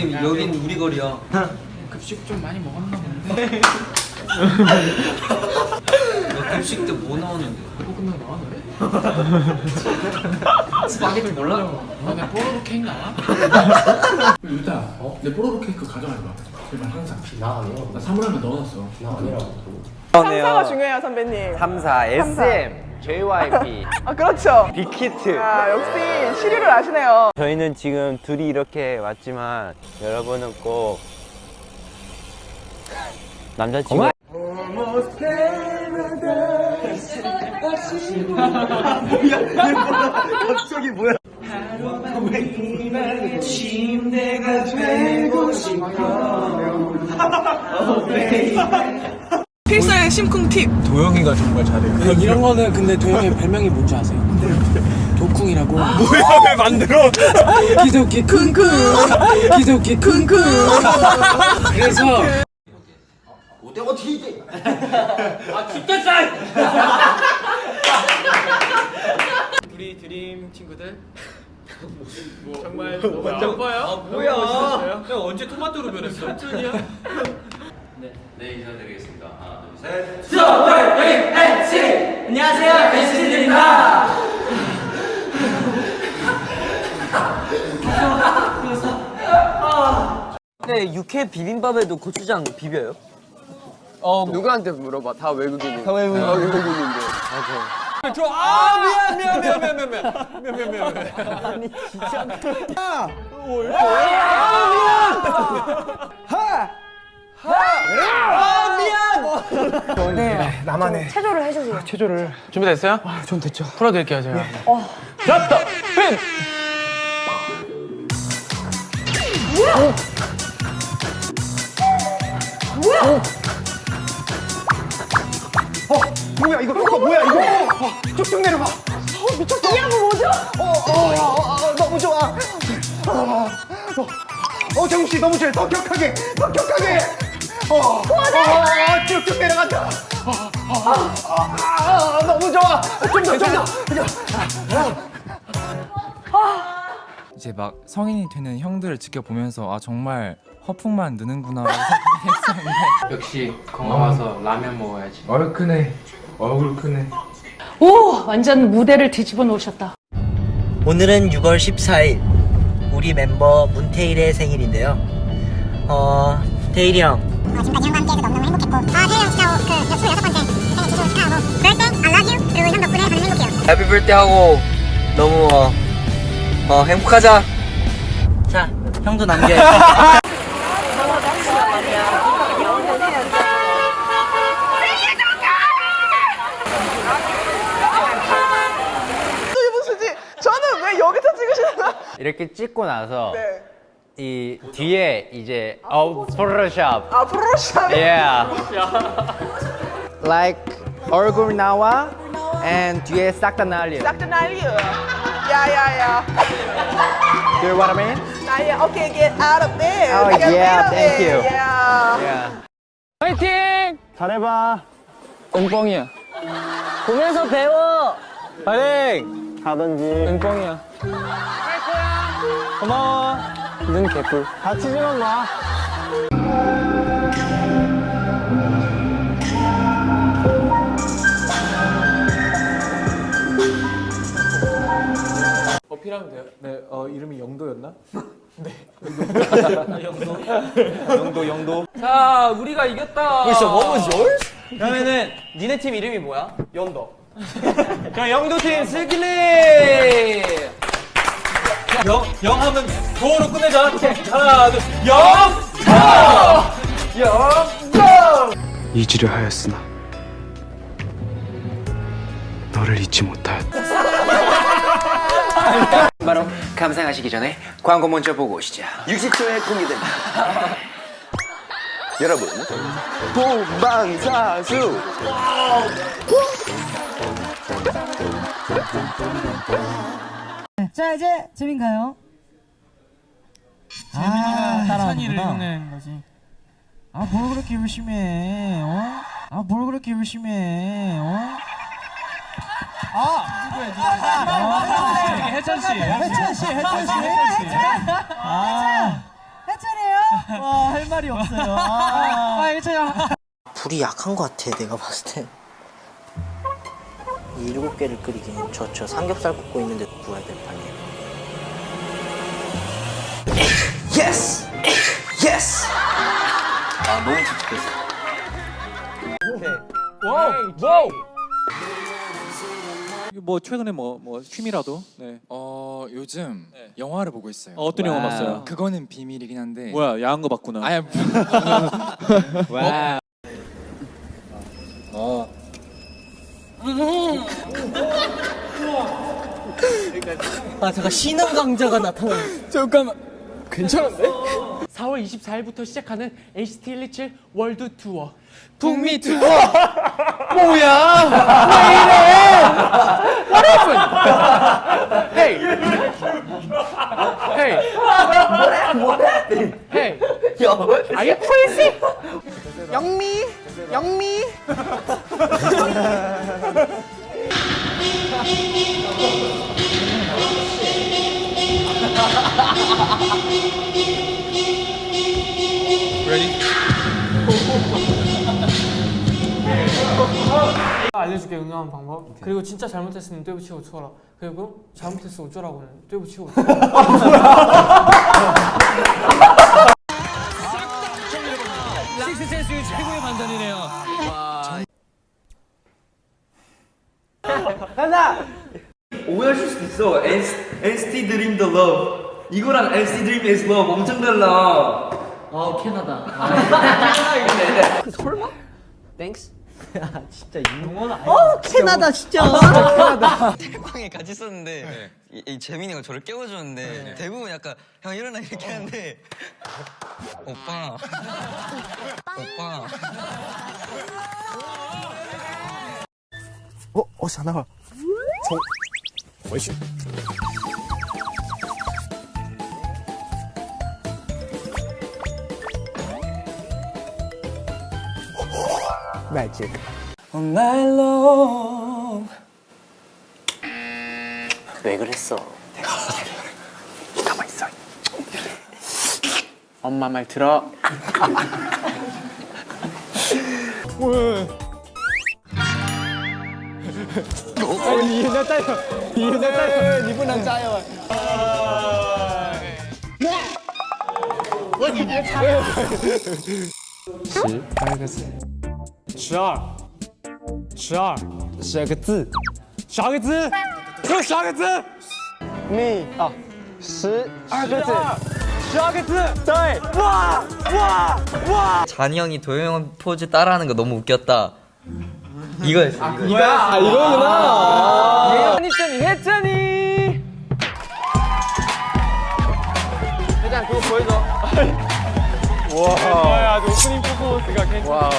여긴 우리 거리야. 급식 좀 많이 먹었나 본데. 너 급식 때 뭐 나오는데? 나와 노래? 스파게티 몰라? 아, 나 뽀로로 케이크 나와? 유다, 어? 내 뽀로로 케이크 가져가지 마. 제발 항상. 나 아니야. 나 사물함에 넣어놨어. 나 아니라고. 3사가 중요해요 선배님 3사 SM JYP 아 그렇죠. 빅히트. 아 역시 시류를 아시네요. 저희는 지금 둘이 이렇게 왔지만 여러분은 꼭 남자친구 심쿵 팁 도영이가 정말 잘해요. 이런 거는 근데 도영이 별명이 뭔지 아세요? 도쿵이라고. 뭐야 왜 만들어? 기도기 쿵쿵. 기도기 쿵쿵. 그래서 우리 드림 친구들 뭐 정말 너무 예뻐요. 아 뭐야? 형 언제 토마토로 변했어? 천천히요. 네 인사드리겠습니다 둘셋 근데 육회 비빔밥에도 고추장 비벼요? 어 누구한테 물어봐 다 외국인이 다 외국인 다 외국인인데 체조를 해주세요. 준비됐어요? 아, 전 됐죠. 풀어드릴게요 제가. 잡다 핀. 뭐야 이거 이거 뭐야 이거 어, 쭉쭉 내려봐 어, 미쳤어 이게 뭐죠? 어, 어, 어, 어, 너무 좋아 어, 어, 어 정우 씨 너무 좋아 더 격하게 더 격하게 어, 어, 어, 쭉쭉 내려간다 어, 어, 어, 아, 아, 너무 좋아 좀 더 좀 더 이제 막 성인이 되는 형들을 지켜보면서 아 정말 허풍만 느는구나 생각했었는데 역시 건강 와서 라면 먹어야지. 얼 크네 얼굴 크네 오, 완전 무대를 뒤집어 놓으셨다. 오늘은 6월 14일 우리 멤버 문태일의 생일인데요. 어 태일이 형 지금까지 형과 함께해서 너무너무 행복했고, 아, 태영 진짜 그 26번째 생일 지수 축하하고, birthday, I love you. 그리고 형 덕분에 저는 행복해요. 해피 birthday 하고 너무 어, 어, 행복하자. 자 형도 남겨요. 이분 수지 저는 왜 여기서 찍으시는 거야 이렇게 찍고 나서 네. 이 뒤에 이제 어 포토샵 아 프로샵 yeah like 얼굴 나와 and 뒤에 싹 다 날려 싹다 날려 야야야 Do you know what I mean? 나야 okay get out of there Oh, Get yeah, rid of thank it. you. yeah. Yeah 파이팅! 잘해봐 은뻥이야. 보면서 배워. 파이팅! 하던지 은뻥이야. 고마워 눈 개뿔. 다치지만 마 어필하면 돼요. 네, 어, 이름이 영도였나? 영도 영도 자, 우리가 이겼다. 벌써 what was yours? 그러면은 니네 팀 이름이 뭐야? 연도. 그럼 영도 팀 슬기리 영, 영 하면 도로 끝내자. 하나, 둘, 영! 이지려 하였으나 너를 잊지 못하였다 바로 감상하시기 전에 광고 먼저 보고 오시죠. 60초의 공개됩니다. 여러분 본방사수 자 이제 재민가요? 아 찬이를 따라하는구나. 흉내낸 거지. 아 뭘 그렇게 열심히 해? 어? 아 뭘 그렇게 열심히 해? 어? 아 누구야 누구야? 해찬 씨. 해찬 씨, 해찬 씨, 해찬 씨. 아 해찬 와할 말이 없어요. 아, 아 괜찮아. 불이 약한 것 같아 내가 봤을 땐 일곱 개를 끓이기엔 저, 저 삼겹살 굽고 있는데 구워야 될 판이에요 예스! 예스! 아 너무 찝찝했어 뭐 최근에 뭐 뭐 취미라도. 네. 어 요즘 영화를 보고 있어요. 어, 어떤 영화 봤어요? 그거는 비밀이긴 한데. 뭐야 야한 거 봤구나. 아야 와. 어 아, 잠깐 신흥 강자가 나타나. 잠깐만. 괜찮은데? 4월 24일부터 시작하는 NCT 127 월드 투어. 북미 투어. 뭐야? 왜 이래? What happened? Hey. Hey. Hey. Are you crazy? 영미, 영미. 알려줄게 응용한 방법. 그리고 진짜 잘못했으면 떼붙이고 쳐라. 그리고 잘못했어 어쩌라고는 떼붙이고 쳐라. 식스센스의 최고의 반전이네요. 오해하실 수도 있어. NCT Dream the Love. 이거랑 NCT Dream is Love 엄청 달라. 아 캐나다. 설마? 땡스? 진짜 영어는 아니야. 어 캐나다 진짜. 태광에 같이 있었는데 이, 이 재민이가 저를 깨워줬는데 대부분 약간 형 일어나 이렇게 하는데 오빠. 오빠. 어? 어 전화가 왜 그랬어? 엄마 말 들어. 잔이 형이 도영 형 포즈 따라하는 거 너무 웃겼다 이거였어 이거 이거야 이거구나. 예언이잖니 했잖니. 일단 그거 보여줘. 와. 아주 오프닝 퍼포먼스가 괜찮아.